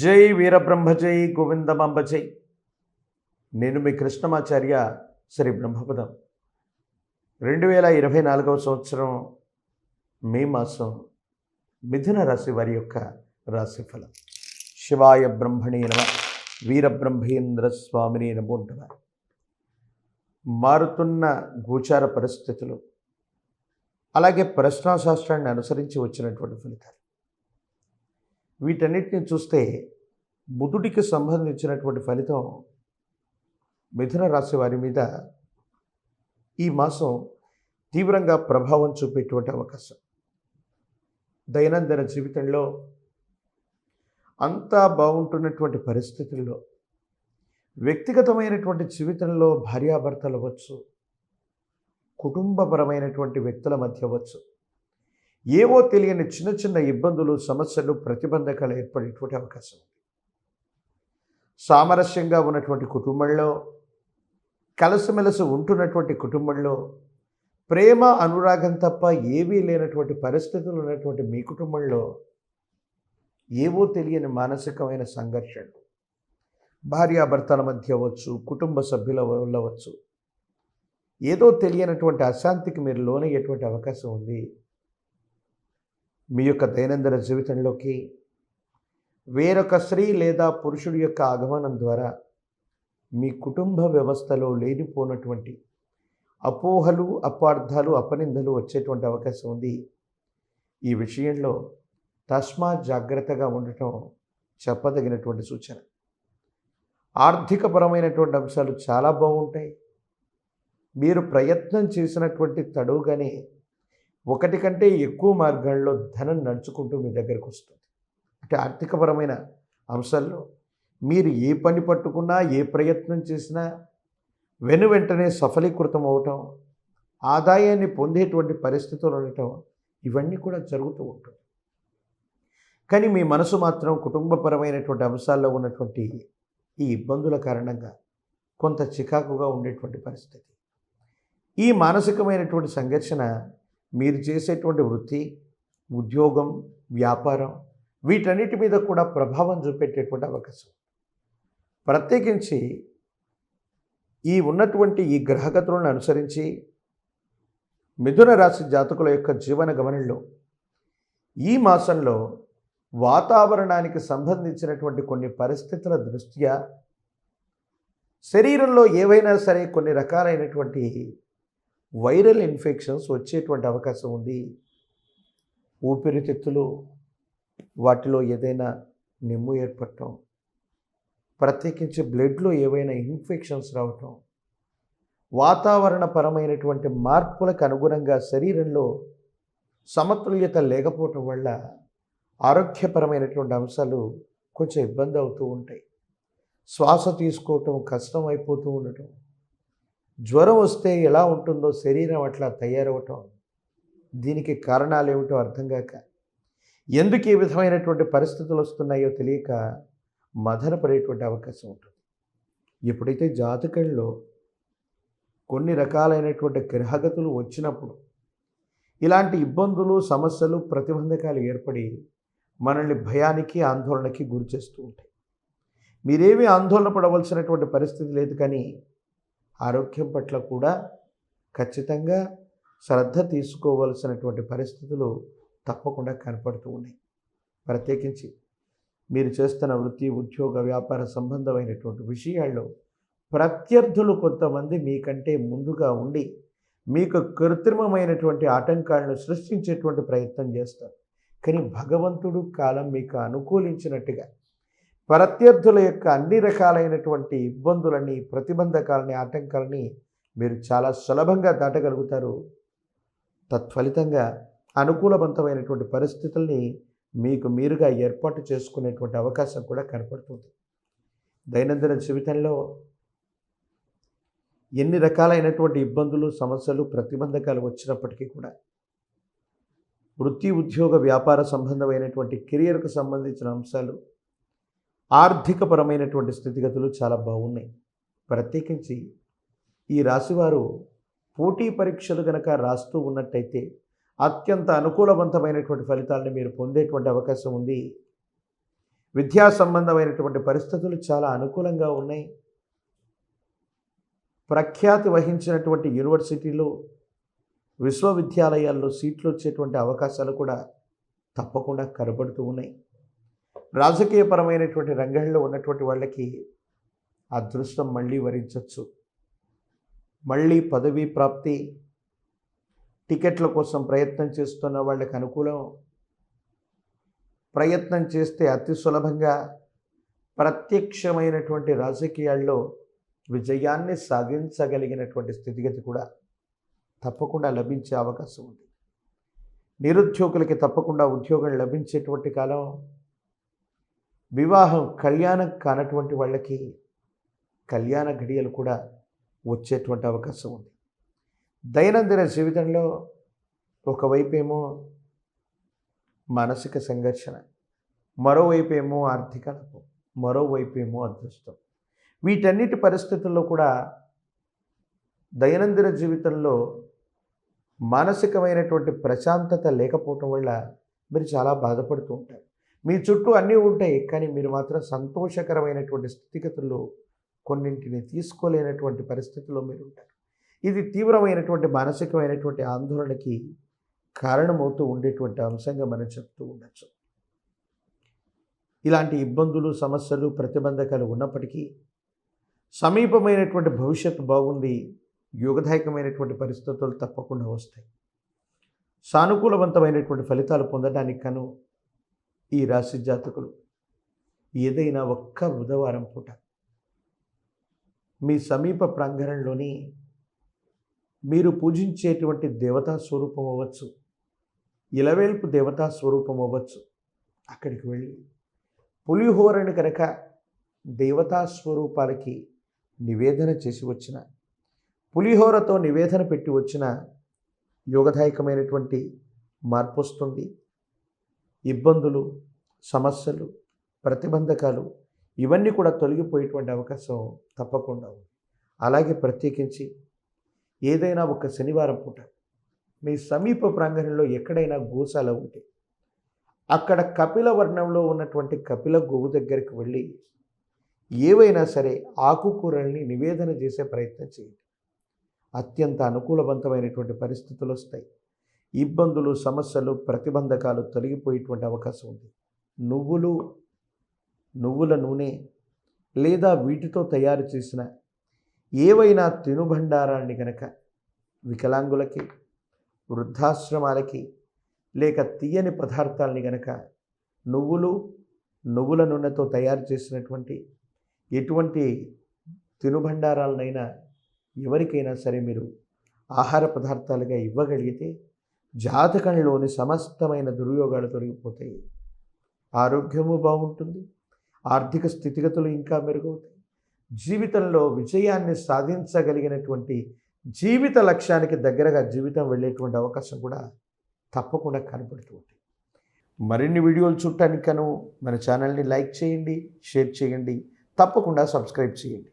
జై వీరబ్రహ్మ జై గోవిందమాంబ జై నేను మీ కృష్ణమాచార్య శ్రీ బ్రహ్మపదం. రెండు వేల ఇరవై నాలుగవ సంవత్సరం మే మాసం మిథున రాశి వారి యొక్క రాశిఫలం. శివాయ బ్రహ్మణే నమ వీరబ్రహ్మేంద్ర స్వామిని నమో నమ. మారుతున్న గోచార పరిస్థితులు అలాగే ప్రశ్నాశాస్త్రాన్ని అనుసరించి వచ్చినటువంటి ఫలితాలు. వీటన్నిటిని చూస్తే బుధుడికి సంబంధించినటువంటి ఫలితం మిథున రాశి వారి మీద ఈ మాసం తీవ్రంగా ప్రభావం చూపేటువంటి అవకాశం. దైనందిన జీవితంలో అంతా బాగుంటున్నటువంటి పరిస్థితుల్లో వ్యక్తిగతమైనటువంటి జీవితంలో భార్యాభర్తలు అవ్వచ్చు కుటుంబపరమైనటువంటి వ్యక్తుల మధ్య అవ్వచ్చు ఏవో తెలియని చిన్న చిన్న ఇబ్బందులు సమస్యలు ప్రతిబంధకాలు ఏర్పడేటువంటి అవకాశం ఉంది. సామరస్యంగా ఉన్నటువంటి కుటుంబంలో కలసిమెలసి ఉంటున్నటువంటి కుటుంబంలో ప్రేమ అనురాగం తప్ప ఏవీ లేనటువంటి పరిస్థితులు ఉన్నటువంటి మీ కుటుంబంలో ఏవో తెలియని మానసికమైన సంఘర్షణలు భార్యాభర్తల మధ్య అవ్వచ్చు కుటుంబ సభ్యుల వల్ల అవ్వచ్చు ఏదో తెలియనటువంటి అశాంతికి మీరు లోనయ్యేటువంటి అవకాశం ఉంది. మీ యొక్క దైనందిన జీవితంలోకి వేరొక స్త్రీ లేదా పురుషుడి యొక్క ఆగమనం ద్వారా మీ కుటుంబ వ్యవస్థలో లేనిపోనటువంటి అపోహలు అపార్థాలు అపనిందలు వచ్చేటువంటి అవకాశం ఉంది. ఈ విషయంలో తస్మా జాగ్రత్తగా ఉండటం చెప్పదగినటువంటి సూచన. ఆర్థికపరమైనటువంటి అంశాలు చాలా బాగుంటాయి. మీరు ప్రయత్నం చేసినటువంటి తడువుగానే ఒకటి కంటే ఎక్కువ మార్గాల్లో ధనం నడుచుకుంటూ మీ దగ్గరకు వస్తుంది. అంటే ఆర్థికపరమైన అంశాల్లో మీరు ఏ పని పట్టుకున్నా ఏ ప్రయత్నం చేసినా వెను వెంటనే సఫలీకృతం అవటం ఆదాయాన్ని పొందేటువంటి పరిస్థితులు ఉండటం ఇవన్నీ కూడా జరుగుతూ ఉంటుంది. కానీ మీ మనసు మాత్రం కుటుంబపరమైనటువంటి అంశాల్లో ఉన్నటువంటి ఈ ఇబ్బందుల కారణంగా కొంత చికాకుగా ఉండేటువంటి పరిస్థితి. ఈ మానసికమైనటువంటి సంఘర్షణ మీరు చేసేటువంటి వృత్తి ఉద్యోగం వ్యాపారం వీటన్నిటి మీద కూడా ప్రభావం చూపెట్టేటువంటి అవకాశం. ప్రత్యేకించి ఈ ఉన్నటువంటి ఈ గ్రహగతులను అనుసరించి మిథున రాశి జాతకుల యొక్క జీవన గమనంలో ఈ మాసంలో వాతావరణానికి సంబంధించినటువంటి కొన్ని పరిస్థితుల దృష్ట్యా శరీరంలో ఏవైనా సరే కొన్ని రకాలైనటువంటి వైరల్ ఇన్ఫెక్షన్స్ వచ్చేటువంటి అవకాశం ఉంది. ఊపిరితిత్తులు వాటిలో ఏదైనా నిమ్ము ఏర్పడటం ప్రత్యేకించి బ్లడ్లో ఏవైనా ఇన్ఫెక్షన్స్ రావటం వాతావరణపరమైనటువంటి మార్పులకు అనుగుణంగా శరీరంలో సమతుల్యత లేకపోవటం వల్ల ఆరోగ్యపరమైనటువంటి అంశాలు కొంచెం ఇబ్బంది అవుతూ ఉంటాయి. శ్వాస తీసుకోవటం కష్టం అయిపోతూ ఉండటం జ్వరం వస్తే ఎలా ఉంటుందో శరీరం అట్లా తయారవటం. దీనికి కారణాలు ఏమిటో అర్థం కాక. ఎందుకు ఈ విధమైనటువంటి పరిస్థితులు వస్తున్నాయో తెలియక మదన పడేటువంటి అవకాశం ఉంటుంది. ఎప్పుడైతే జాతకంలో కొన్ని రకాలైనటువంటి గ్రహగతులు వచ్చినప్పుడు ఇలాంటి ఇబ్బందులు సమస్యలు ప్రతిబంధకాలు ఏర్పడి మనల్ని భయానికి ఆందోళనకి గురి చేస్తూ ఉంటాయి. మీరేమీ ఆందోళన పడవలసినటువంటి పరిస్థితి లేదు కానీ ఆరోగ్యం పట్ల కూడా ఖచ్చితంగా శ్రద్ధ తీసుకోవలసినటువంటి పరిస్థితులు తప్పకుండా కనపడుతూ ఉన్నాయి. ప్రత్యేకించి మీరు చేస్తున్న వృత్తి ఉద్యోగ వ్యాపార సంబంధమైనటువంటి విషయాల్లో ప్రత్యర్థులు కొంతమంది మీకంటే ముందుగా ఉండి మీకు కృత్రిమమైనటువంటి ఆటంకాలను సృష్టించేటువంటి ప్రయత్నం చేస్తారు. కానీ భగవంతుడు కాలం మీకు అనుకూలించినట్టుగా ప్రత్యర్థుల యొక్క అన్ని రకాలైనటువంటి ఇబ్బందులని ప్రతిబంధకాలని ఆటంకాలని మీరు చాలా సులభంగా దాటగలుగుతారు. తత్ఫలితంగా అనుకూలవంతమైనటువంటి పరిస్థితుల్ని మీకు మీరుగా ఏర్పాటు చేసుకునేటువంటి అవకాశం కూడా కనపడుతుంది. దైనందిన జీవితంలో ఎన్ని రకాలైనటువంటి ఇబ్బందులు సమస్యలు ప్రతిబంధకాలు వచ్చినప్పటికీ కూడా వృత్తి ఉద్యోగ వ్యాపార సంబంధమైనటువంటి కెరియర్కు సంబంధించిన అంశాలు ఆర్థికపరమైనటువంటి స్థితిగతులు చాలా బాగున్నాయి. ప్రత్యేకించి ఈ రాశివారు పోటీ పరీక్షలు కనుక రాస్తూ ఉన్నట్టయితే అత్యంత అనుకూలవంతమైనటువంటి ఫలితాలను మీరు పొందేటువంటి అవకాశం ఉంది. విద్యా సంబంధమైనటువంటి పరిస్థితులు చాలా అనుకూలంగా ఉన్నాయి. ప్రఖ్యాతి వహించినటువంటి యూనివర్సిటీలు విశ్వవిద్యాలయాల్లో సీట్లు వచ్చేటువంటి అవకాశాలు కూడా తప్పకుండా కనబడుతూ ఉన్నాయి. రాజకీయపరమైనటువంటి రంగంలో ఉన్నటువంటి వాళ్ళకి అదృష్టం మళ్ళీ వరించవచ్చు మళ్ళీ పదవీ ప్రాప్తి టికెట్ల కోసం ప్రయత్నం చేస్తున్న వాళ్ళకి అనుకూలం. ప్రయత్నం చేస్తే అతి సులభంగా ప్రత్యక్షమైనటువంటి రాజకీయాల్లో విజయాన్ని సాధించగలిగినటువంటి స్థితిగతి కూడా తప్పకుండా లభించే అవకాశం ఉంది. నిరుద్యోగులకి తప్పకుండా ఉద్యోగం లభించేటువంటి కాలం వివాహం కళ్యాణం కానటువంటి వాళ్ళకి కళ్యాణ ఘడియలు కూడా వచ్చేటువంటి అవకాశం ఉంది. దైనందిన జీవితంలో ఒకవైపేమో మానసిక సంఘర్షణ మరోవైపేమో ఆర్థిక లాభం మరోవైపేమో అదృష్టం. వీటన్నిటి పరిస్థితుల్లో కూడా దైనందిన జీవితంలో మానసికమైనటువంటి ప్రశాంతత లేకపోవటం వల్ల మీరు చాలా బాధపడుతూ ఉంటారు. మీ చుట్టూ అన్నీ ఉంటాయి కానీ మీరు మాత్రం సంతోషకరమైనటువంటి స్థితిగతుల్లో కొన్నింటిని తీసుకోలేనటువంటి పరిస్థితుల్లో మీరు ఉంటారు. ఇది తీవ్రమైనటువంటి మానసికమైనటువంటి ఆందోళనకి కారణమవుతూ ఉండేటువంటి అంశంగా మనం చెప్తూ ఉండొచ్చు. ఇలాంటి ఇబ్బందులు సమస్యలు ప్రతిబంధకాలు ఉన్నప్పటికీ సమీపమైనటువంటి భవిష్యత్తు బాగుంది యోగదాయకమైనటువంటి పరిస్థితులు తప్పకుండా వస్తాయి. సానుకూలవంతమైనటువంటి ఫలితాలు పొందడానికి కను ఈ రాశి జాతకులు ఏదైనా ఒక్క బుధవారం పూట మీ సమీప ప్రాంగణంలోని మీరు పూజించేటువంటి దేవతా స్వరూపం అవ్వచ్చు ఇలవేల్పు దేవతా స్వరూపం అవ్వచ్చు అక్కడికి వెళ్ళి పులిహోరని కనుక దేవతా స్వరూపాలకి నివేదన చేసి వచ్చిన పులిహోరతో నివేదన పెట్టి వచ్చిన యోగదాయకమైనటువంటి మార్పు వస్తుంది. ఇబ్బందులు సమస్యలు ప్రతిబంధకాలు ఇవన్నీ కూడా తొలగిపోయేటువంటి అవకాశం తప్పకుండా ఉంది. అలాగే ప్రత్యేకించి ఏదైనా ఒక శనివారం పూట మీ సమీప ప్రాంగణంలో ఎక్కడైనా గోశాల ఉంటే అక్కడ కపిల వర్ణంలో ఉన్నటువంటి కపిల గోవు దగ్గరికి వెళ్ళి ఏవైనా సరే ఆకుకూరల్ని నివేదన చేసే ప్రయత్నం చేయండి. అత్యంత అనుకూలవంతమైనటువంటి పరిస్థితులు వస్తాయి. ఇబ్బందులు సమస్యలు ప్రతిబంధకాలు తొలగిపోయేటువంటి అవకాశం ఉంది. నువ్వులు నువ్వుల నూనె లేదా వీటితో తయారు చేసిన ఏవైనా తినుబండారాన్ని కనుక వికలాంగులకి వృద్ధాశ్రమాలకి లేక తీయని పదార్థాలని గనక నువ్వులు నువ్వుల నూనెతో తయారు చేసినటువంటి ఎటువంటి తినుబండారాలనైనా ఎవరికైనా సరే మీరు ఆహార పదార్థాలుగా ఇవ్వగలిగితే జాతకంలోని సమస్తమైన దుర్యోగాలు తొలగిపోతాయి. ఆరోగ్యము బాగుంటుంది. ఆర్థిక స్థితిగతులు ఇంకా మెరుగవుతాయి. జీవితంలో విజయాన్ని సాధించగలిగినటువంటి జీవిత లక్ష్యానికి దగ్గరగా జీవితం వెళ్ళేటువంటి అవకాశం కూడా తప్పకుండా కనపడుతుంది ఉంటుంది. మరిన్ని వీడియోలు చూడటానికి కను మన ఛానల్ని లైక్ చేయండి షేర్ చేయండి తప్పకుండా సబ్స్క్రైబ్ చేయండి.